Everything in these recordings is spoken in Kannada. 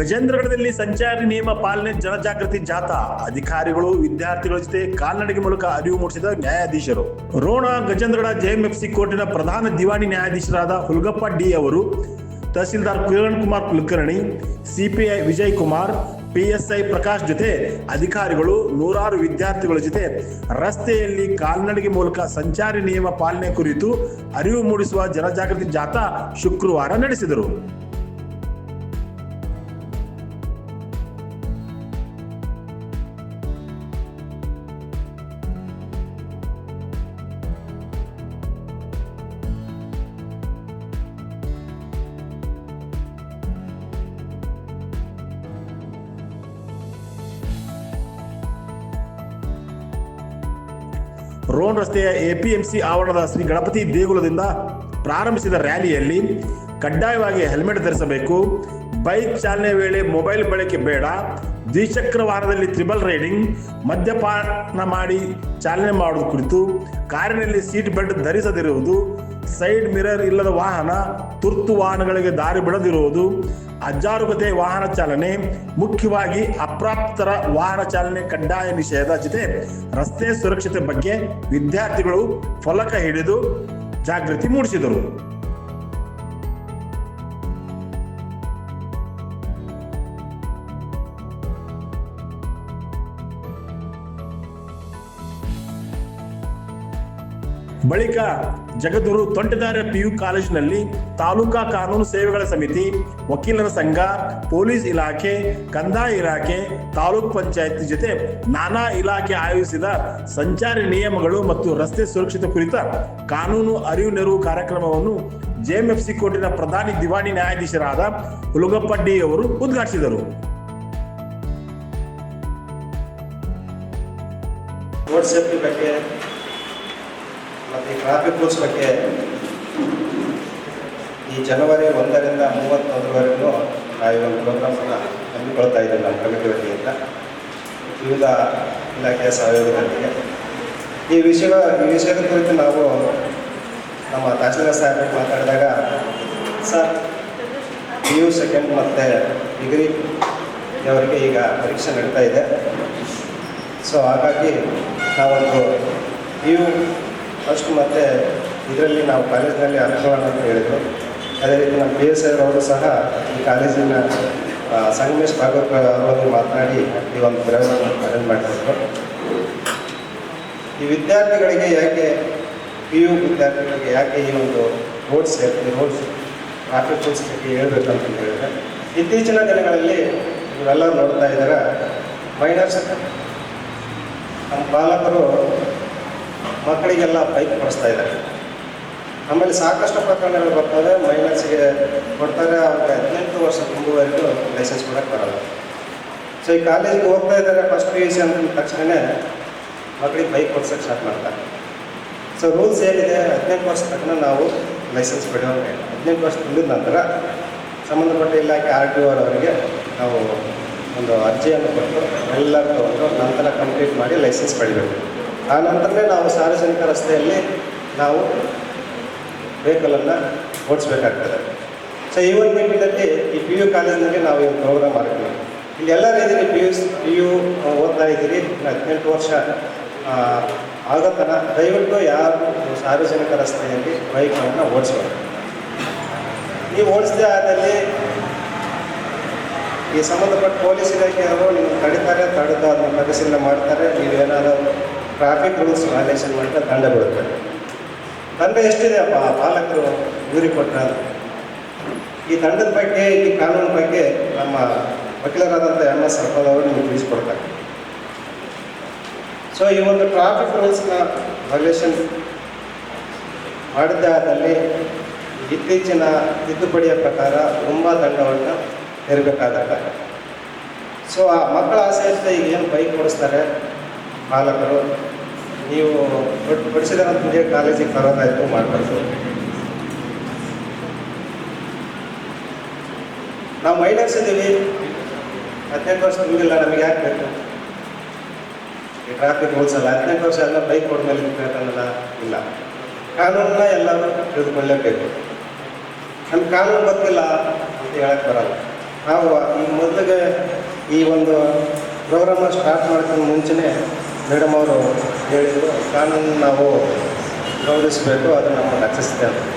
ಗಜೇಂದ್ರಗಢದಲ್ಲಿ ಸಂಚಾರಿ ನಿಯಮ ಪಾಲನೆ ಜನಜಾಗೃತಿ ಜಾಥಾ. ಅಧಿಕಾರಿಗಳು, ವಿದ್ಯಾರ್ಥಿಗಳ ಜೊತೆ ಕಾಲ್ನಡಿಗೆ ಮೂಲಕ ಅರಿವು ಮೂಡಿಸಿದ ನ್ಯಾಯಾಧೀಶರು. ರೋಣ ಗಜೇಂದ್ರಗಢ ಜೆಎಂಎಫ್ಸಿ ಕೋರ್ಟಿನ ಪ್ರಧಾನ ದಿವಾಣಿ ನ್ಯಾಯಾಧೀಶರಾದ ಹುಲ್ಗಪ್ಪ ಡಿ ಅವರು, ತಹಸೀಲ್ದಾರ್ ಕಿರಣ್ ಕುಮಾರ್ ಕುಲಕರ್ಣಿ, ಸಿಪಿಐ ವಿಜಯ್ ಕುಮಾರ್, ಪಿಎಸ್ಐ ಪ್ರಕಾಶ್ ಜೊತೆ ಅಧಿಕಾರಿಗಳು, ನೂರಾರು ವಿದ್ಯಾರ್ಥಿಗಳ ಜೊತೆ ರಸ್ತೆಯಲ್ಲಿ ಕಾಲ್ನಡಿಗೆ ಮೂಲಕ ಸಂಚಾರಿ ನಿಯಮ ಪಾಲನೆ ಕುರಿತು ಅರಿವು ಮೂಡಿಸುವ ಜನಜಾಗೃತಿ ಜಾಥಾ ಶುಕ್ರವಾರ ನಡೆಸಿದರು. ರಸ್ತೆಯ ಎಪಿಎಂಸಿ ಆವರಣದ ಶ್ರೀ ಗಣಪತಿ ದೇಗುಲದಿಂದ ಪ್ರಾರಂಭಿಸಿದ ರ್ಯಾಲಿಯಲ್ಲಿ ಕಡ್ಡಾಯವಾಗಿ ಹೆಲ್ಮೆಟ್ ಧರಿಸಬೇಕು, ಬೈಕ್ ಚಾಲನೆ ವೇಳೆ ಮೊಬೈಲ್ ಬಳಕೆ ಬೇಡ, ದ್ವಿಚಕ್ರ ವಾಹನದಲ್ಲಿ ತ್ರಿಬಲ್ ರೈಡಿಂಗ್, ಮದ್ಯಪಾನ ಮಾಡಿ ಚಾಲನೆ ಮಾಡುವುದು ಕುರಿತು ಕಾರಿನಲ್ಲಿ ಸೀಟ್ ಬೆಲ್ಟ್ ಧರಿಸದಿರುವುದು ಸೈಡ್ ಮಿರರ್ ಇಲ್ಲದ ವಾಹನ ತುರ್ತು ವಾಹನಗಳಿಗೆ ದಾರಿ ಬಿಡದಿರುವುದು ಅಜಾರುಗತೆ ವಾಹನ ಚಾಲನೆ, ಮುಖ್ಯವಾಗಿ ಅಪ್ರಾಪ್ತರ ವಾಹನ ಚಾಲನೆ ಕಡ್ಡಾಯ ನಿಷೇಧ. ಜೊತೆ ರಸ್ತೆ ಸುರಕ್ಷತೆ ಬಗ್ಗೆ ವಿದ್ಯಾರ್ಥಿಗಳು ಫಲಕ ಹಿಡಿದು ಜಾಗೃತಿ ಮೂಡಿಸಿದರು. ಬಳಿಕ ಜಗದೂರು ತೊಂಟದಾರ್ಯ ಪಿಯು ಕಾಲೇಜಿನಲ್ಲಿ ತಾಲೂಕಾ ಕಾನೂನು ಸೇವೆಗಳ ಸಮಿತಿ, ವಕೀಲರ ಸಂಘ, ಪೊಲೀಸ್ ಇಲಾಖೆ, ಕಂದಾಯ ಇಲಾಖೆ, ತಾಲೂಕ್ ಪಂಚಾಯತ್ ಜೊತೆ ನಾನಾ ಇಲಾಖೆ ಆಯೋಜಿಸಿದ ಸಂಚಾರಿ ನಿಯಮಗಳು ಮತ್ತು ರಸ್ತೆ ಸುರಕ್ಷತೆ ಕುರಿತ ಕಾನೂನು ಅರಿವು ನೆರವು ಕಾರ್ಯಕ್ರಮವನ್ನು ಜೆಎಂಎಫ್ಸಿ ಕೋರ್ಟಿನ ಪ್ರಧಾನಿ ದಿವಾಣಿ ನ್ಯಾಯಾಧೀಶರಾದ ಹುಲುಗಪ್ಪಡ್ಡಿ ಅವರು ಉದ್ಘಾಟಿಸಿದರು. ವಾಟ್ಸಪ್ ಬಗ್ಗೆ ರೂಲ್ಸ್ ಬಗ್ಗೆ ಈ ಜನವರಿ ಒಂದರಿಂದ ಮೂವತ್ತೊಂದರವರೆಗೂ ನಾವು ಈ ಒಂದು ಪ್ರೋಗ್ರಾಮನ್ನು ಹಮ್ಮಿಕೊಳ್ತಾ ಇದ್ದೇವೆ ನಮ್ಮ ಕಮಿಟಿ ವತಿಯಿಂದ. ವಿವಿಧ ಇಲಾಖೆಯ ಸಹಯೋಗದೊಂದಿಗೆ. ಈ ವಿಷಯ ಈ ವಿಷಯದ ಕುರಿತು ನಾವು ನಮ್ಮ ತಹಸೀಲ್ದಾರ್ ಸಾಹೇಬ್ ಮಾತಾಡಿದಾಗ, ಸರ್ ಪಿ ಯು ಸೆಕೆಂಡ್ ಮತ್ತು ಡಿಗ್ರಿ ಅವರಿಗೆ ಈಗ ಪರೀಕ್ಷೆ ನಡೀತಾ ಇದೆ. ಸೊ ಹಾಗಾಗಿ ನಾವೊಂದು ಪಿ ಯು ಫಸ್ಟ್ ಮತ್ತೆ ಇದರಲ್ಲಿ ನಾವು ಕಾಲೇಜಿನಲ್ಲಿ ಅರ್ಹವನ್ನ ಅಂತ ಹೇಳಿದರು. ಅದೇ ರೀತಿ ನಮ್ಮ ಪಿ ಎಸ್ ಅವರು ಸಹ ಈ ಕಾಲೇಜಿನ ಸಂಗಮೇಶ್ ಭಾಗವತ್ ಅವರು ಮಾತನಾಡಿ ಈ ಒಂದು ಪ್ರಯೋಗವನ್ನು ಅರೇಂಜ್ ಮಾಡಿದ್ರು. ಈ ವಿದ್ಯಾರ್ಥಿಗಳಿಗೆ ಯಾಕೆ, ಪಿ ಯು ವಿದ್ಯಾರ್ಥಿಗಳಿಗೆ ಯಾಕೆ ಈ ಒಂದು road safety road traffic rules ಬಗ್ಗೆ ಹೇಳ್ಬೇಕಂತ ಹೇಳಿದ್ರೆ, ಇತ್ತೀಚಿನ ದಿನಗಳಲ್ಲಿ ಇವರೆಲ್ಲ ನೋಡ್ತಾ ಇದ್ದಾರೆ ಮೈನರ್ಸ್ ನಮ್ಮ ಪಾಲಕರು ಮಕ್ಕಳಿಗೆಲ್ಲ ಬೈಕ್ ಕೊಡಿಸ್ತಾ ಇದ್ದಾರೆ. ಆಮೇಲೆ ಸಾಕಷ್ಟು ಪ್ರಕರಣಗಳು ಬರ್ತವೆ. ಮೈನರ್ಸ್ಗೆ ಕೊಡ್ತಾರೆ. ಅವ್ರಿಗೆ ಹದಿನೆಂಟು ವರ್ಷ ತುಂಬುವರೆಗೂ ಲೈಸೆನ್ಸ್ ಕೊಡೋಕ್ಕೆ ಬರಲ್ಲ. ಸೊ ಈ ಕಾಲೇಜಿಗೆ ಹೋಗ್ತಾ ಇದ್ದಾರೆ ಫಸ್ಟ್ ಪಿ ಯು ಸಿ ಅಂದ ತಕ್ಷಣವೇ ಮಕ್ಕಳಿಗೆ ಬೈಕ್ ಕೊಡ್ಸೋಕ್ಕೆ ಸ್ಟಾರ್ಟ್ ಮಾಡ್ತಾರೆ. ಸೊ ರೂಲ್ಸ್ ಏನಿದೆ? ಹದಿನೆಂಟು ವರ್ಷ ತಕ್ಷಣ ನಾವು ಲೈಸೆನ್ಸ್ ಪಡೆಯೋಕೆ ಹದಿನೆಂಟು ವರ್ಷ ತುಂಬಿದ ನಂತರ ಸಂಬಂಧಪಟ್ಟ ಇಲಾಖೆ ಆರ್ ಟಿ ಅವರಿಗೆ ನಾವು ಒಂದು ಅರ್ಜಿಯನ್ನು ಕೊಟ್ಟು ಎಲ್ಲರೂ ತಗೊಂಡು ನಂತರ ಕಂಪ್ಲೀಟ್ ಮಾಡಿ ಲೈಸೆನ್ಸ್ ಪಡಿಬೇಕು. ಆ ನಂತರನೇ ನಾವು ಸಾರ್ವಜನಿಕ ರಸ್ತೆಯಲ್ಲಿ ನಾವು ವೆಹಿಕಲನ್ನು ಓಡಿಸ್ಬೇಕಾಗ್ತದೆ. ಸೊ ಈ ಒಂದು ನಿಟ್ಟಿನಲ್ಲಿ ಈ ಪಿ ಯು ಕಾಲೇಜಿನಲ್ಲಿ ನಾವು ಈ ಪ್ರೋಗ್ರಾಮ್ ಮಾಡ್ತೀವಿ ಇಲ್ಲಿ ಎಲ್ಲ ರೀತಿಯಲ್ಲಿ ಪಿ ಯು ಪಿ ಯು ಓದ್ತಾ ಇದ್ದೀರಿ ಹದಿನೆಂಟು ವರ್ಷ ಆಗತನ ದಯವಿಟ್ಟು ಯಾರು ಸಾರ್ವಜನಿಕ ರಸ್ತೆಯಲ್ಲಿ ಬೈಕ್ಗಳನ್ನು ಓಡಿಸ್ಬೇಕು ನೀವು ಓಡಿಸದೆ ಆದಲ್ಲಿ ಈ ಸಂಬಂಧಪಟ್ಟ ಪೊಲೀಸ್ ಇಲಾಖೆಯವರು ನಿಮ್ಗೆ ತಡಿತಾರೆ ತಡೆದು ಅದನ್ನು ಪರಿಶೀಲನೆ ಮಾಡ್ತಾರೆ, ನೀವೇನಾದರೂ ಟ್ರಾಫಿಕ್ ರೂಲ್ಸ್ ವಯಲೇಷನ್ ಮಾಡಿದ್ರೆ ದಂಡ ಬೀಳುತ್ತೆ ದಂಡ ಎಷ್ಟಿದೆ ಅಪ್ಪ? ಪಾಲಕರು ಗುರಿ ಕೊಟ್ಟ ಈ ದಂಡದ ಬಗ್ಗೆ, ಈ ಕಾನೂನು ಬಗ್ಗೆ ನಮ್ಮ ವಕೀಲರಾದಂಥ ಎಂ ಎಸ್ ಸರ್ಪದವರು ನಿಮಗೆ ತಿಳಿಸ್ಕೊಡ್ತಾರೆ. ಸೊ ಈ ಒಂದು ಟ್ರಾಫಿಕ್ ರೂಲ್ಸ್ನ ವಯಲೇಷನ್ ಮಾಡಿದ್ದಾದಲ್ಲಿ ಇತ್ತೀಚಿನ ತಿದ್ದುಪಡಿಯ ಪ್ರಕಾರ ತುಂಬ ದಂಡವನ್ನು ಹೇರಬೇಕಾದಾಗ. ಸೊ ಆ ಮಕ್ಕಳ ಆಸೆ ಇರ್ತದೆ, ಈಗ ಏನು ಬೈಕ್ ಕೊಡಿಸ್ತಾರೆ ಪಾಲಕರು? ನೀವು ಪಡಿಸಿದ ಮುಂದೆ ಕಾಲೇಜಿಗೆ ಬರೋದಾಯಿತು ಮಾಡಬೇಕು ನಾವು ಮೈನರ್ಸ್ ಇದ್ದೀವಿ. ಹದಿನೆಂಟು ವರ್ಷ ತುಂಬಿಲ್ಲ ನಮಗೆ ಯಾಕೆ ಬೇಕು? ಈ ಟ್ರಾಫಿಕ್ ರೂಲ್ಸ್ ಅಲ್ಲ ಹದಿನೆಂಟು ವರ್ಷ ಎಲ್ಲ ಬೈಕ್ ಕೊಡ ಮೇಲೆ ಬೇಕಲ್ಲ ಇಲ್ಲ. ಕಾನೂನನ್ನ ಎಲ್ಲರೂ ತಿಳಿದುಕೊಳ್ಳಲೇಬೇಕು ನಮ್ಗೆ ಕಾನೂನು ಗೊತ್ತಿಲ್ಲ ಅಂತ ಹೇಳಕ್ಕೆ ಬರಲ್ಲ. ನಾವು ಈ ಮೊದಲಿಗೆ ಈ ಒಂದು ಪ್ರೋಗ್ರಾಮ್ ಸ್ಟಾರ್ಟ್ ಮಾಡೋಕ್ಕಿಂತ ಮುಂಚೆನೇ ಮೇಡಮ್ ಅವರು ಹೇಳಿದರು. ಕಾನೂನು ನಾವು ಗೌರವಿಸಬೇಕು, ಅದು ನಾವು ರಕ್ಷಿಸ್ತೇವೆ ಅಂತ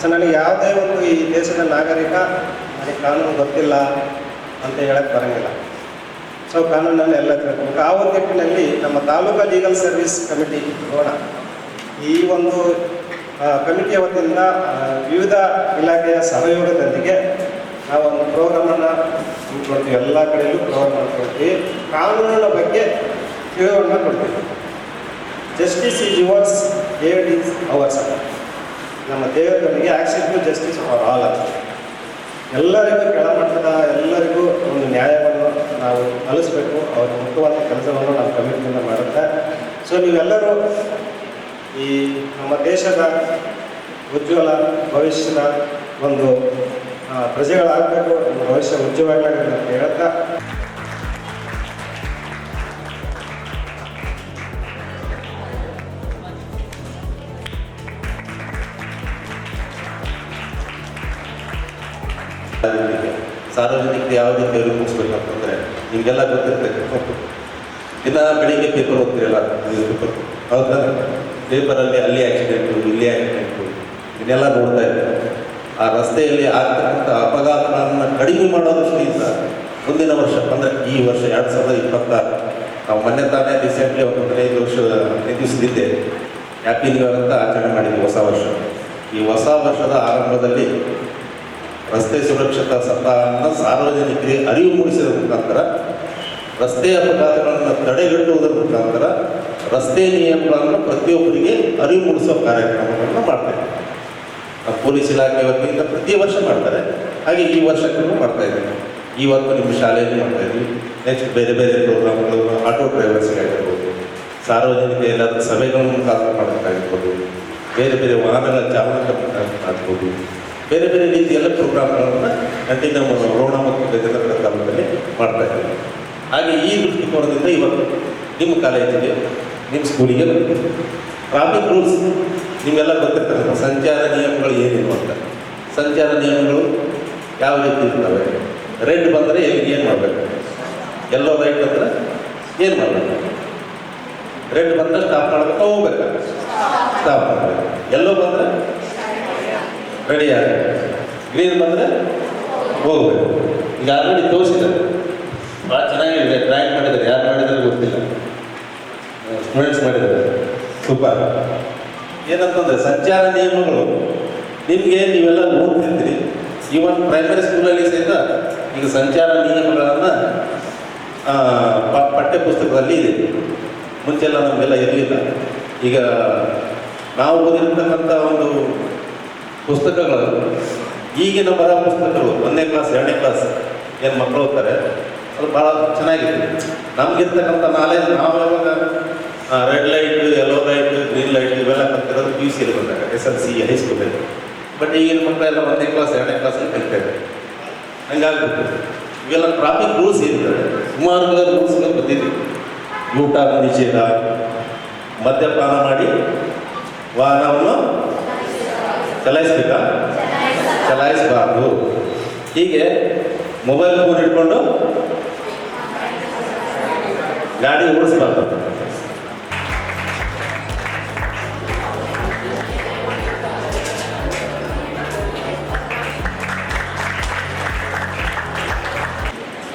ಸೊ ನನಗೆ ಯಾವುದೇ ಒಂದು ಈ ದೇಶದ ನಾಗರಿಕ, ನನಗೆ ಕಾನೂನು ಗೊತ್ತಿಲ್ಲ ಅಂತ ಹೇಳಕ್ಕೆ ಬರೋಂಗಿಲ್ಲ. ಸೊ ಕಾನೂನನ್ನು ಎಲ್ಲ ತಿಳ್ಕೊಬೇಕು. ಆ ಒಂದು ನಿಟ್ಟಿನಲ್ಲಿ ನಮ್ಮ ತಾಲೂಕು ಲೀಗಲ್ ಸರ್ವಿಸ್ ಕಮಿಟಿ ನೋಡ ಈ ಒಂದು ಕಮಿಟಿಯ ವತಿಯಿಂದ ವಿವಿಧ ಇಲಾಖೆಯ ಸಹಯೋಗದೊಂದಿಗೆ ನಾವು ಒಂದು ಪ್ರೋಗ್ರಾಮನ್ನು ಕೊಡ್ತೀವಿ ಎಲ್ಲ ಕಡೆಯಲ್ಲೂ ಪ್ರೋಗ್ರಾಮ್ ಕೊಡ್ತೀವಿ ಕಾನೂನಿನ ಬಗ್ಗೆ ತಿಳುವಳಿಕೆ ಕೊಡ್ತೀವಿ justice is yours aid is ours ನಮ್ಮ ದೇವರುಗಳಿಗೆ access to justice for all ಅಂತ ಎಲ್ಲರಿಗೂ ಕೆಳಮಟ್ಟದ, ಎಲ್ಲರಿಗೂ ಒಂದು ನ್ಯಾಯವನ್ನು ನಾವು ಕಲಿಸ್ಬೇಕು ಅವ್ರ ಮುಖ್ಯವಾದ ಕೆಲಸವನ್ನು ನಾವು ಕಮಿಟಿಯಿಂದ ಮಾಡುತ್ತೆ. ಸೊ ನೀವೆಲ್ಲರೂ ಈ ನಮ್ಮ ದೇಶದ ಉಜ್ವಲ ಭವಿಷ್ಯದ ಒಂದು ಪ್ರಜೆಗಳಾಗಬೇಕು ಭವಿಷ್ಯ ಉಜ್ವಲಾಗಬೇಕು ಅಂತ ಹೇಳ್ತಾ ಸಾರ್ವಜನಿಕರು ಯಾವ ರೀತಿ ಮುಗಿಸ್ಬೇಕಪ್ಪ ಅಂತಂದರೆ ನಿಮಗೆಲ್ಲ ಗೊತ್ತಿರ್ತೈತೆ ಇಲ್ಲ ಬೆಳಿಗ್ಗೆ ಪೇಪರ್ ಓದ್ತಿರಲ್ಲ ಪೇಪರ್ ಹೌದಾ? ಪೇಪರಲ್ಲಿ ಅಲ್ಲಿ ಆ್ಯಕ್ಸಿಡೆಂಟು ಇಲ್ಲಿ ಆಕ್ಸಿಡೆಂಟು ಇದೆಲ್ಲ ನೋಡ್ತಾ ಇದ್ದಾರೆ ಆ ರಸ್ತೆಯಲ್ಲಿ ಆಗ್ತಕ್ಕಂಥ ಅಪಘಾತಗಳನ್ನು ಕಡಿಮೆ ಮಾಡೋ ದೃಷ್ಟಿಯಿಂದ ಮುಂದಿನ ವರ್ಷ, ಅಂದರೆ ಈ ವರ್ಷ ಎರಡು ಸಾವಿರದ ಇಪ್ಪತ್ತಾರು. ನಾವು ಮೊನ್ನೆ ತಾನೇ ರೀಸೆಂಟ್ಲಿ ಒಂದು ಹದಿನೈದು ವರ್ಷ, ಹದಿನೈದು ದಿವಸದಿಂದ ಹ್ಯಾಪಿ ನ್ಯೂ ಅಂತ ಆಚರಣೆ ಮಾಡಿದ್ವಿ ಹೊಸ ವರ್ಷ. ಈ ಹೊಸ ವರ್ಷದ ಆರಂಭದಲ್ಲಿ ರಸ್ತೆ ಸುರಕ್ಷತಾ ಸಪ್ತಾಹವನ್ನು ಸಾರ್ವಜನಿಕರಿಗೆ ಅರಿವು ಮೂಡಿಸಿದ ಮುಖಾಂತರ ರಸ್ತೆ ಅಪಘಾತಗಳನ್ನು ತಡೆಗಟ್ಟುವುದರ ಮುಖಾಂತರ ರಸ್ತೆ ನಿಯಮಗಳನ್ನು ಪ್ರತಿಯೊಬ್ಬರಿಗೆ ಅರಿವು ಮೂಡಿಸುವ ಕಾರ್ಯಕ್ರಮಗಳನ್ನು ನಮ್ಮ ಪೊಲೀಸ್ ಇಲಾಖೆ ವತಿಯಿಂದ ಪ್ರತಿ ವರ್ಷ ಮಾಡ್ತಾರೆ. ಹಾಗೆ ಈ ವರ್ಷಕ್ಕೂ ಮಾಡ್ತಾ ಇದ್ದೀವಿ ಇವತ್ತು ನಿಮ್ಮ ಶಾಲೆಯಲ್ಲಿ ಮಾಡ್ತಾ ಇದ್ವಿ ನೆಕ್ಸ್ಟ್ ಬೇರೆ ಬೇರೆ ಪ್ರೋಗ್ರಾಮ್ಗಳು, ಆಟೋ ಡ್ರೈವರ್ಸ್ಗಾಗಿರ್ಬೋದು ಸಾರ್ವಜನಿಕ ಎಲ್ಲರ ಸಭೆಗಳನ್ನು ಮುಖಾಂತರ ಮಾಡೋಕ್ಕಾಗಿರ್ಬೋದು ಬೇರೆ ಬೇರೆ ವಾಹನಗಳ ಚಾಲಕ ಮಾಡ್ಬೋದು. ಬೇರೆ ಬೇರೆ ರೀತಿಯೆಲ್ಲ ಪ್ರೋಗ್ರಾಮ್ಗಳನ್ನು ನಮ್ಮ ರೋಣ ಮತ್ತು ಗಜೇಂದ್ರ ತಾಲೂಕಲ್ಲಿ ಮಾಡ್ತಾ ಇದ್ದೀವಿ ಹಾಗೆ ಈ ದೃಷ್ಟಿಕೋನದಿಂದ ಇವತ್ತು ನಿಮ್ಮ ಕಾಲೇಜಿಗೆ, ನಿಮ್ಮ ಸ್ಕೂಲಿಗೆ ಟ್ರಾಫಿಕ್ ರೂಲ್ಸ್ ನಿಮ್ಮೆಲ್ಲ ಗೊತ್ತಿರ್ತಕ್ಕಂಥ ಸಂಚಾರ ನಿಯಮಗಳು ಏನಿಲ್ಲ ಅಂತ. ಸಂಚಾರ ನಿಯಮಗಳು ಯಾವ ರೀತಿ ಇರ್ತವೆ? ರೆಡ್ ಬಂದರೆ ಎಲ್ಲಿ ಏನು ಮಾಡಬೇಕು? ಎಲ್ಲೋ ರೈಟ್ ಅಂದರೆ ಏನು ಮಾಡಬೇಕು? ರೆಡ್ ಬಂದರೆ ಸ್ಟಾಪ್ ಮಾಡಬೇಕು? ಹೋಗ್ಬೇಕು? ಸ್ಟಾಪ್ ಮಾಡಬೇಕು. ಎಲ್ಲೋ ಬಂದರೆ ರೆಡಿ ಆಗಬೇಕು ಗ್ರೀನ್ ಬಂದರೆ ಹೋಗ್ಬೇಕು. ಈಗ ಆಲ್ರೆಡಿ ತೋರಿಸಿದ್ದಾರೆ. ಭಾಳ ಚೆನ್ನಾಗಿದೆ. ಡ್ರಾಯಿಂಗ್ ಮಾಡಿದ್ದಾರೆ. ಯಾರು ಮಾಡಿದ್ದಾರೆ ಗೊತ್ತಿಲ್ಲ. ಸ್ಟೂಡೆಂಟ್ಸ್ ಮಾಡಿದ್ದಾರೆ. ಸೂಪರ್ ಏನಂತಂದರೆ ಸಂಚಾರ ನಿಯಮಗಳು. ನಿಮಗೆ ನೀವೆಲ್ಲ ಓದ್ತಿರ್ತೀರಿ ಈವನ್ ಪ್ರೈಮರಿ ಸ್ಕೂಲಲ್ಲಿ ಸಹಿತ ಈಗ ಸಂಚಾರ ನಿಯಮಗಳನ್ನು ಪಠ್ಯ ಪುಸ್ತಕದಲ್ಲಿ ಇದೆ. ಮುಂಚೆಲ್ಲ ನಮಗೆಲ್ಲ ಇರಲಿಲ್ಲ. ಈಗ ನಾವು ಓದಿರ್ತಕ್ಕಂಥ ಒಂದು ಪುಸ್ತಕಗಳು. ಈಗಿನ ಬರ ಪುಸ್ತಕಗಳು, ಒಂದನೇ ಕ್ಲಾಸ್, ಎರಡನೇ ಕ್ಲಾಸ್ ಏನು ಮಕ್ಕಳು ಓದ್ತಾರೆ, ಅದು ಭಾಳ ಚೆನ್ನಾಗಿದೆ ನಮಗಿರ್ತಕ್ಕಂಥ ನಾಲೆಜ್ ನಾವು ಯಾವಾಗ red light yellow light green light ಇವೆಲ್ಲ ಕಲ್ತಿರೋದು ಪಿ ಯು ಸಿಲಿ ಬಂದಾಗ ಎಸ್ ಎಲ್ ಸಿ ಹೈಸ್ಕೂಲಲ್ಲಿ ಬಟ್ ಈಗಿನ ಮಕ್ಕಳೆಲ್ಲ ಒಂದನೇ ಕ್ಲಾಸ್, ಎರಡನೇ ಕ್ಲಾಸಲ್ಲಿ ಕಲಿತಾರೆ ಹಂಗಾಗ್ಬಿಟ್ಟು ಇವೆಲ್ಲ ಟ್ರಾಫಿಕ್ ರೂಲ್ಸ್ ಇರ್ತದೆ. ಸುಮಾರು ರೂಲ್ಸ್ಗಳು ಬಂದಿದೆ. ಊಟ, ನಿಷೇಧ, ಮದ್ಯಪಾನ ಮಾಡಿ ವಾಹನವನ್ನು ಚಲಾಯಿಸ್ಬೇಕಾ? ಚಲಾಯಿಸಬಾರ್ದು. ಹೀಗೆ ಮೊಬೈಲ್ ಫೋನ್ ಇಟ್ಕೊಂಡು ಗಾಡಿ ಓಡಿಸ್ಬಾರ್ದು.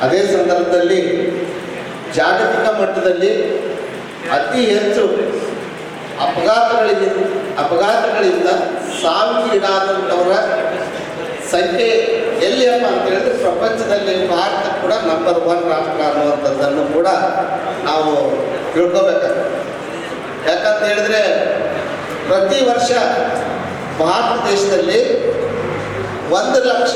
ಅದೇ ಸಂದರ್ಭದಲ್ಲಿ ಜಾಗತಿಕ ಮಟ್ಟದಲ್ಲಿ ಅತಿ ಹೆಚ್ಚು ಅಪಘಾತಗಳಿಂದ ಅಪಘಾತಗಳಿಂದ ಸಾವಿಗೀಡಾದಂಥವರ ಸಂಖ್ಯೆ ಎಲ್ಲಿಯಪ್ಪ ಅಂತ ಹೇಳಿದ್ರೆ ಪ್ರಪಂಚದಲ್ಲಿ ಭಾರತ ಕೂಡ ನಂಬರ್ ಒನ್ ರಾಷ್ಟ್ರ ಅನ್ನುವಂಥದ್ದನ್ನು ಕೂಡ ನಾವು ತಿಳ್ಕೋಬೇಕು ಯಾಕಂತ ಹೇಳಿದ್ರೆ ಪ್ರತಿ ವರ್ಷ ಭಾರತ ದೇಶದಲ್ಲಿ ಒಂದು ಲಕ್ಷ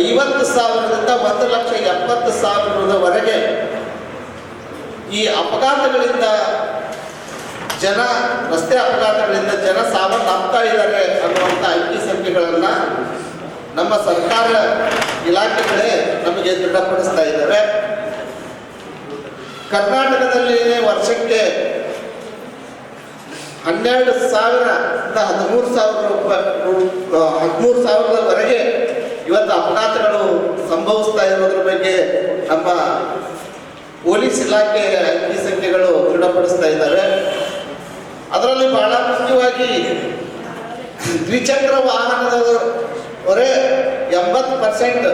ಐವತ್ತು ಸಾವಿರದಿಂದ ಒಂದು ಲಕ್ಷ ಎಪ್ಪತ್ತು ಸಾವಿರದವರೆಗೆ ಈ ಅಪಘಾತಗಳಿಂದ ಜನ ರಸ್ತೆ ಅಪಘಾತಗಳಿಂದ ಜನ ಸಾವನ್ನಪ್ತಾ ಇದ್ದಾರೆ ಅನ್ನುವಂಥ ಅಂಕಿ ಸಂಖ್ಯೆಗಳನ್ನು ನಮ್ಮ ಸರ್ಕಾರ ಇಲಾಖೆಗಳೇ ನಮಗೆ ದೃಢಪಡಿಸ್ತಾ ಇದ್ದಾರೆ. ಕರ್ನಾಟಕದಲ್ಲಿ ವರ್ಷಕ್ಕೆ ಹನ್ನೆರಡು ಸಾವಿರದಿಂದ ಹದಿಮೂರು ಸಾವಿರ ರೂಪಾಯಿ ಹದಿಮೂರು ಸಾವಿರದವರೆಗೆ ಇವತ್ತು ಅಪಘಾತಗಳು ಸಂಭವಿಸ್ತಾ ಇರೋದ್ರ ಬಗ್ಗೆ ನಮ್ಮ ಪೊಲೀಸ್ ಇಲಾಖೆ ಅಂಕಿ ಸಂಖ್ಯೆಗಳು ದೃಢಪಡಿಸ್ತಾ ಇದ್ದಾರೆ ಅದರಲ್ಲಿ ಬಹಳ ಮುಖ್ಯವಾಗಿ ದ್ವಿಚಕ್ರ ವಾಹನದವರೇ ಎಂಬತ್ತು ಪರ್ಸೆಂಟ್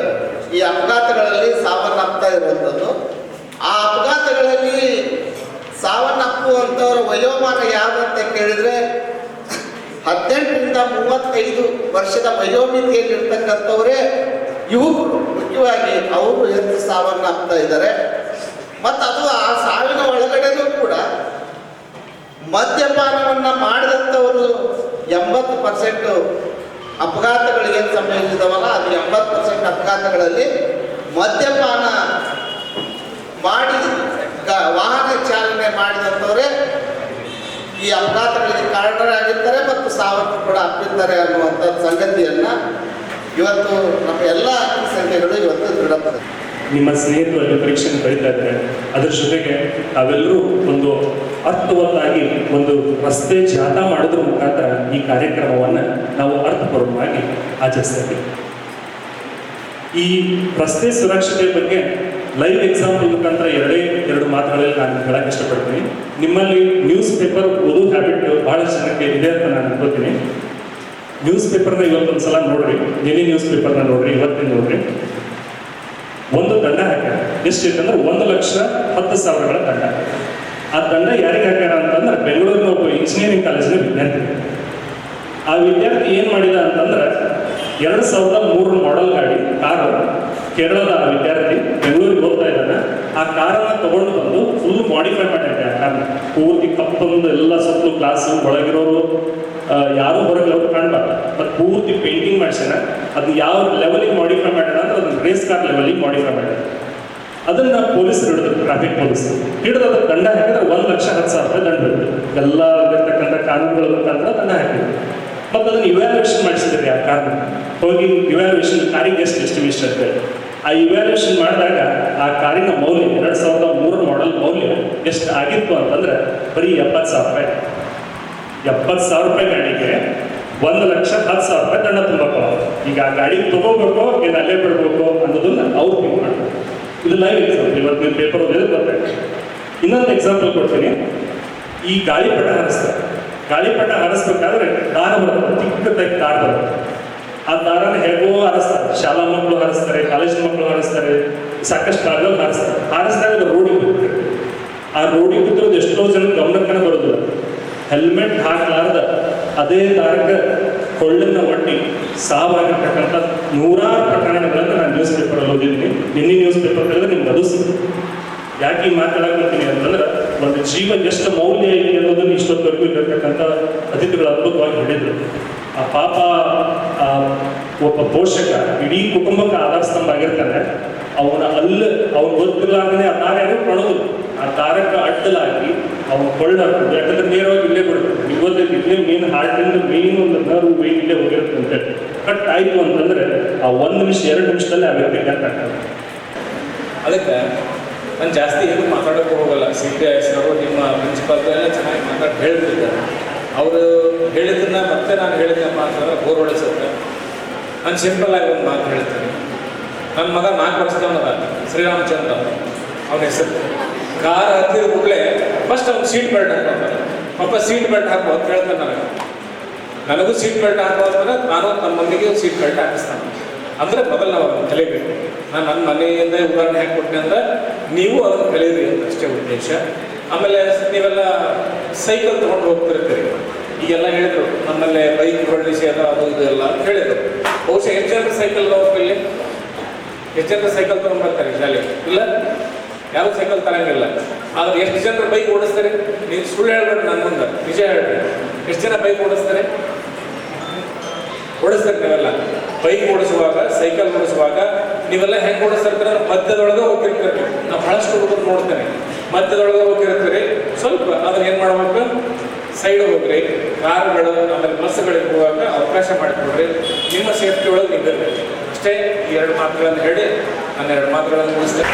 ಈ ಅಪಘಾತಗಳಲ್ಲಿ ಸಾವನ್ನಪ್ತಾ ಇರುವಂಥದ್ದು. ಆ ಅಪಘಾತಗಳಲ್ಲಿ ಸಾವನ್ನಪ್ಪುವಂಥವ್ರ ವಯೋಮಾನ ಯಾರು ಅಂತ ಕೇಳಿದರೆ ಹದಿನೆಂಟರಿಂದ ಮೂವತ್ತೈದು ವರ್ಷದ ವಯೋಮಿತಿಯಲ್ಲಿರ್ತಕ್ಕಂಥವರೇ ಯುವಕರು ಮುಖ್ಯವಾಗಿ ಅವರು ಹೆಚ್ಚು ಸಾವನ್ನಪ್ತಾ ಇದ್ದಾರೆ. ಮತ್ತು ಅದು ಆ ಸಾವಿನ ಒಳಗಡೆನೂ ಕೂಡ ಮದ್ಯಪಾನವನ್ನ ಮಾಡಿದಂಥವರು ಎಂಬತ್ತು ಪರ್ಸೆಂಟ್ ಅಪಘಾತಗಳಿಗೆ ಸಂಬಂಧಿಸಿದವಲ್ಲ ಅದು ಎಂಬತ್ತು ಪರ್ಸೆಂಟ್ ಅಪಘಾತಗಳಲ್ಲಿ ಮದ್ಯಪಾನ ಮಾಡಿ ವಾಹನ ಚಾಲನೆ ಮಾಡಿದಂಥವರೇ ಈ ಅಪಘಾತಗಳಿಗೆ ಕಾರಣರಾಗಿರ್ತಾರೆ ಮತ್ತು ಸಾವನ್ನು ಕೂಡ ಅಪ್ಪಿರ್ತಾರೆ ಅನ್ನುವಂಥ ಸಂಗತಿಯನ್ನು ಇವತ್ತು ನಮ್ಮ ಎಲ್ಲ ಅಂಕಿ ಸಂಖ್ಯೆಗಳು ಇವತ್ತು ದೃಢಪಡಿಸಿದೆ ನಿಮ್ಮ ಸ್ನೇಹಿತರು ಅಲ್ಲಿ ಪರೀಕ್ಷೆಯನ್ನು ಬರೀತಾ ಇದ್ದಾರೆ. ಅದರ ಜೊತೆಗೆ ತಾವೆಲ್ಲರೂ ಒಂದು ಅರ್ಥವತ್ತಾಗಿ ಒಂದು ರಸ್ತೆ ಜಾಥಾ ಮಾಡೋದ್ರ ಮುಖಾಂತರ ಈ ಕಾರ್ಯಕ್ರಮವನ್ನು ನಾವು ಅರ್ಥಪೂರ್ವಕವಾಗಿ ಆಚರಿಸ್ತೇವೆ. ಈ ರಸ್ತೆ ಸುರಕ್ಷತೆ ಬಗ್ಗೆ ಲೈವ್ ಎಕ್ಸಾಂಪಲ್ ಮುಖಾಂತರ ಎರಡೇ, ಎರಡು ಮಾತುಗಳಲ್ಲಿ ನಾನು ಹೇಳಕ್ಕೆ ಇಷ್ಟಪಡ್ತೀನಿ. ನಿಮ್ಮಲ್ಲಿ ನ್ಯೂಸ್ ಪೇಪರ್ ಓದೋ ಹ್ಯಾಬಿಟ್ ಬಹಳ ಜನಕ್ಕೆ ಇದೆ ಅಂತ ನಾನು ಅನ್ಕೋತೀನಿ. ನ್ಯೂಸ್ ಪೇಪರ್ನ ಇವತ್ತೊಂದು ಸಲ ನೋಡ್ರಿ. ದಿನ ನ್ಯೂಸ್ ಪೇಪರ್ನ ನೋಡ್ರಿ, ಇವತ್ತಿನ ನೋಡ್ರಿ. ಒಂದು ದಂಡ ಹಾಕ್ಯಾರ. ಎಷ್ಟಿತ್ತಂದ್ರೆ ಒಂದು ಲಕ್ಷ ಹತ್ತು ಸಾವಿರಗಳ ದಂಡ. ಆ ದಂಡ ಯಾರಿಗೆ ಹಾಕ್ಯಾರ ಅಂತಂದ್ರೆ ಬೆಂಗಳೂರಿನ ಒಬ್ಬ ಇಂಜಿನಿಯರಿಂಗ್ ಕಾಲೇಜಿನ ವಿದ್ಯಾರ್ಥಿ ಆ ವಿದ್ಯಾರ್ಥಿ ಏನು ಮಾಡಿದ ಅಂತಂದ್ರೆ ಎರಡು ಸಾವಿರದ ಮೂರು ಮಾಡೆಲ್ ಗಾಡಿ ಕಾರು ಕೇರಳದ ಆ ವಿದ್ಯಾರ್ಥಿ ಬೆಂಗಳೂರಿಗೆ ಹೋಗ್ತಾ ಇದ್ದಾನೆ. ಆ ಕಾರನ್ನ ತಗೊಂಡು ಬಂದು ಫುಲ್ ಮಾಡಿಫೈ ಕಾರ್ನ ಪೂರ್ತಿ ಕಪ್ಪೊಂದು ಎಲ್ಲ ಸುತ್ತಲೂ ಗ್ಲಾಸು ಒಳಗಿರೋರು ಯಾರು ಹೊರಗೆ ಅವ್ರು ಕಾಣಬಾರ್ದು. ಮತ್ತು ಪೂರ್ತಿ ಪೇಂಟಿಂಗ್ ಮಾಡ್ಸ್ಯಾನ ಅದು ಯಾವ ಲೆವೆಲಿಗೆ ಮಾಡಿಫೈ ಮಾಡೋಣ ಅಂದ್ರೆ ಅದನ್ನ ರೇಸ್ ಕಾರ್ ಲೆವೆಲಿಗೆ ಮಾಡಿಫೈ ಮಾಡೋಣ ಅದನ್ನ ಪೊಲೀಸರು ಹಿಡಿದ್ರು ಟ್ರಾಫಿಕ್ ಪೊಲೀಸ್. ಹಿಡಿದು ಅದಕ್ಕೆ ದಂಡ ಹಾಕಿದ್ರೆ ಒಂದು ಲಕ್ಷ ಹತ್ತು ಸಾವಿರ ರೂಪಾಯಿ ದಂಡ ಬಿಡ್ತು ಎಲ್ಲ ಇರ್ತಕ್ಕಂಥ ಕಾನೂನುಗಳ ಮುಖಾಂತರ ದಂಡ ಹಾಕಿದ್ರು. ಮತ್ತು ಅದನ್ನ ಇವ್ಯಾಲ್ಯೂಯೇಷನ್ ಮಾಡಿಸಿದ್ರಿ ಆ ಕಾರಣ? ಹೋಗಿ ಇವ್ಯಾಲ್ಯೂಯೇಷನ್ ಕಾರಿಗೆ ಎಷ್ಟು ಎಸ್ಟಿಮೇಷನ್ ಹೇಳಿ. ಆ ಇವ್ಯಾಲ್ಯೂಯೇಷನ್ ಮಾಡಿದಾಗ ಆ ಕಾರಿನ ಮೌಲ್ಯ, ಎರಡು ಸಾವಿರದ ಮೂರು ಮಾಡೆಲ್ ಮೌಲ್ಯ ಎಷ್ಟು ಆಗಿತ್ತು ಅಂತಂದ್ರೆ ಬರೀ ಎಪ್ಪತ್ತು ಸಾವಿರ ರೂಪಾಯಿ. ಎಪ್ಪತ್ತು ಸಾವಿರ ರೂಪಾಯಿ ಗಾಡಿಗೆ. ಒಂದು ಲಕ್ಷ ಹತ್ತು ಸಾವಿರ ರೂಪಾಯಿ ದಂಡ ತುಂಬಬೇಕು ಈಗ ಆ ಗಾಡಿ ತಗೋಬೇಕು ಏನು ಅಲ್ಲೇ ಬಿಡಬೇಕು ಅನ್ನೋದನ್ನ ಅವ್ರು ಥಿಂಕ್ ಮಾಡ್ತಾರೆ. ಇದು ಲೈವ್ ಎಕ್ಸಾಂಪಲ್ ಇವತ್ತು ನೀವು ಪೇಪರ್ ಓದಿದ್ರೆ ಗೊತ್ತಾಗ್ತದೆ ಇನ್ನೊಂದು ಎಕ್ಸಾಂಪಲ್ ಕೊಡ್ತೀನಿ. ಈ ಗಾಳಿಪಟ ಹಾರಿಸ್ತಾರೆ ಗಾಳಿಪಟ ಹಾರಿಸ್ಬೇಕಾದ್ರೆ ದಾರ ಬರುತ್ತೆ ಚಿಕ್ಕದಾಗಿ ದಾರ ಬರುತ್ತೆ ಆ ದಾರನ ಹೇಗೋ ಹಾರಿಸ್ತಾರೆ. ಶಾಲಾ ಮಕ್ಕಳು ಹಾರಿಸ್ತಾರೆ ಕಾಲೇಜ್ ಮಕ್ಕಳು ಹಾರಿಸ್ತಾರೆ, ಸಾಕಷ್ಟು ಕಾಲದಲ್ಲಿ ಹಾರಿಸ್ತಾರೆ. ಹಾರಿಸಿದಾಗ ರೋಡಿಗೆ ಆ ರೋಡಿಗೆ ಬಿದ್ದಿರೋದು ಎಷ್ಟೋ ಜನ ಗಮನಕ್ಕೆ ಬರೋದಿಲ್ಲ. ಹೆಲ್ಮೆಟ್ ಹಾಕಲಾರ್ದ ಅದೇ ತಾರಕ ಕೊಳ್ಳನ್ನ ಒಟ್ಟಿ ಸಾವಾಗಿರ್ತಕ್ಕಂಥ ನೂರಾರು ಪ್ರಕರಣಗಳನ್ನು ನಾನು ನ್ಯೂಸ್ ಪೇಪರಲ್ಲಿ ಓದಿದ್ದೀನಿ. ನಿನ್ನೆ ನ್ಯೂಸ್ ಪೇಪರ್ ತೆಗೆದ್ರೆ ನಿಮ್ಗೆ ಅದು ಯಾಕೆ ಈ ಅಂತಂದ್ರೆ ಒಂದು ಜೀವ ಎಷ್ಟು ಮೌಲ್ಯ ಇದೆ ಅನ್ನೋದನ್ನು ಇಷ್ಟೊತ್ತವರೆಗೂ ಇರತಕ್ಕಂಥ ಅತಿಥಿಗಳು ಅದ್ಭುತವಾಗಿ ಹೇಳಿದ್ರು. ಆ ಪಾಪ, ಆ, ಒಬ್ಬ ಪೋಷಕ, ಇಡೀ ಕುಟುಂಬಕ್ಕೆ ಆಧಾರ ಸ್ತಂಭ ಆಗಿರ್ತಾನೆ. ಅವನ ಅಲ್ಲ, ಅವ್ನು ಗೊತ್ತಿಲ್ಲಾಗನೆ ಆ ದಾರ ಕಾಣೋದು ಆ ದಾರಕ್ಕೆ ಅಡ್ಡಲಾಗಿ ಅವು ಕೊಳ್ಳ ಯಾಕಂದ್ರೆ ನೇರವಾಗಿ ಇಲ್ಲೇ ಬರುತ್ತೆ ನೀವು ಗೊತ್ತೈತಿ ಇಲ್ಲೇ ಮೇನ್ ಹಾರ್ಟಿಂದ ಮೇನ್ ಒಂದು ನರು ವೇನ್ ಇಲ್ಲೇ ಹೋಗಿರುತ್ತೆ ಅಂತೇಳಿ ಕಟ್ ಆಯ್ತು ಅಂತಂದ್ರೆ ಆ ಒಂದು ನಿಮಿಷ, ಎರಡು ನಿಮಿಷದಲ್ಲಿ ಆ ವ್ಯಕ್ತಿ ಕಟ್ ಆಗ್ತದೆ ಅದಕ್ಕೆ ನಾನು ಜಾಸ್ತಿ ಏನು ಮಾತಾಡೋಕೆ ಹೋಗಲ್ಲ. ಸಿ ಪಿ ಎಸ್ ಅವರು ನಿಮ್ಮ ಪ್ರಿನ್ಸಿಪಾಲ್ ಎಲ್ಲ ಚೆನ್ನಾಗಿ ಮಾತಾಡಿ, ಹೇಳ್ತಿದ್ದಾರೆ. ಅವರು ಹೇಳಿದ್ದನ್ನ ಮತ್ತೆ ನಾನು ಹೇಳಿದ್ನಪ್ಪ ಅಂತಂದ್ರೆ ಬೋರ್ ಹೊಡೆಸುತ್ತೆ ನಾನು ಸಿಂಪಲ್ ಆಗಿ ಒಂದು ಮಾತು ಹೇಳ್ತೀನಿ. ನನ್ನ ಮಗ ನಾಲ್ಕು ವರ್ಷದವನದ ಶ್ರೀರಾಮಚಂದ್ರ ಅವನ ಹೆಸರು. ಕಾರ್ ಹತ್ತಿದ ಕೂಡಲೇ ಫಸ್ಟ್ ಅವ್ನು ಸೀಟ್ ಬೆಲ್ಟ್ ಹಾಕೋತಾನೆ ಪಾಪ ಸೀಟ್ ಬೆಲ್ಟ್ ಹಾಕೋ ಅಂತ ಹೇಳ್ತಾನೆ ನನಗೆ ನನಗೂ ಸೀಟ್ ಬೆಲ್ಟ್ ಹಾಕೋ ಅಂದ್ರೆ ನಾನು ನಮ್ಮ ಮಂದಿಗೆ ಸೀಟ್ ಬೆಲ್ಟ್ ಹಾಕಿಸ್ತಾನೆ. ಅಂದ್ರೆ ಮೊದಲು ನಾವು ಅದನ್ನು ಕಲಿಬೇಕು. ನಾನು ನನ್ನ ಮನೆಯಿಂದ ಉದಾಹರಣೆ ಹೇಗೆ ಕೊಟ್ಟೆ ಅಂದ್ರೆ ನೀವು ಅದನ್ನು ಕಲಿಯಿರಿ ಅಷ್ಟೇ ಉದ್ದೇಶ. ಆಮೇಲೆ ನೀವೆಲ್ಲ ಸೈಕಲ್ ತೊಗೊಂಡು ಹೋಗ್ತಿರ್ತೀರಿ. ಈಗೆಲ್ಲ ಹೇಳಿದ್ರು, ನಮ್ಮಲ್ಲೇ ಬೈಕ್ ಹೊರಡಿಸಿ ಅದು ಅದು ಇದು ಎಲ್ಲ ಅಂತ ಹೇಳಿದ್ರು. ಬಹುಶಃ ಜನರು ಸೈಕಲ್ ಹೋಗ್ತಿಲ್ಲಿ ಜನರು ಸೈಕಲ್ ತೊಗೊಂಡು ಬರ್ತಾರೆ ಶಾಲೆ ಇಲ್ಲ? ಯಾರು ಸೈಕಲ್ ತರಂಗಿಲ್ಲ ಆದ್ರೆ ಎಷ್ಟು ಜನರು ಬೈಕ್ ಓಡಿಸ್ತಾರೆ? ನೀವು ಸುಳ್ಳು ಹೇಳ್ಬೇಡಿ ನನ್ನ ಮುಂದೆ. ನಿಜ ಹೇಳ್ರಿ. ಎಷ್ಟು ಜನ ಬೈಕ್ ಓಡಿಸ್ತಾರೆ? ಓಡಿಸ್ತಾರೆ ನೀವೆಲ್ಲ. ಬೈಕ್ ಓಡಿಸುವಾಗ ಸೈಕಲ್ ಓಡಿಸುವಾಗ ನೀವೆಲ್ಲ ಹೆಂಗೆ ಓಡಿಸ್ತಾರೆ ಮಧ್ಯದೊಳಗೆ ಹೋಗಿರ್ತೀರಿ ನಾವು ಬಹಳಷ್ಟು ಹುಡುಗರು ನೋಡ್ತೇನೆ. ಮಧ್ಯದೊಳಗೆ ಹೋಗಿರ್ತೀರಿ ಸ್ವಲ್ಪ ಅದನ್ನ ಏನು ಮಾಡ್ಬೇಕು? ಸೈಡ್ ಹೋಗ್ರಿ. ಕಾರುಗಳು, ಆಮೇಲೆ ಬಸ್ಗಳಿಗೆ ಹೋಗುವಾಗ ಅವಕಾಶ ಮಾಡಿಕೊಡ್ರಿ. ನಿಮ್ಮ ಸೇಫ್ಟಿ ಒಳಗೆ ನಿಂತಿರ್ಬೇಕು ಅಷ್ಟೇ ಈ ಎರಡು ಮಾತುಗಳನ್ನು ಹೇಳಿ ನಾನು ಎರಡು ಮಾತುಗಳನ್ನು ಮುಗಿಸ್ತೇನೆ.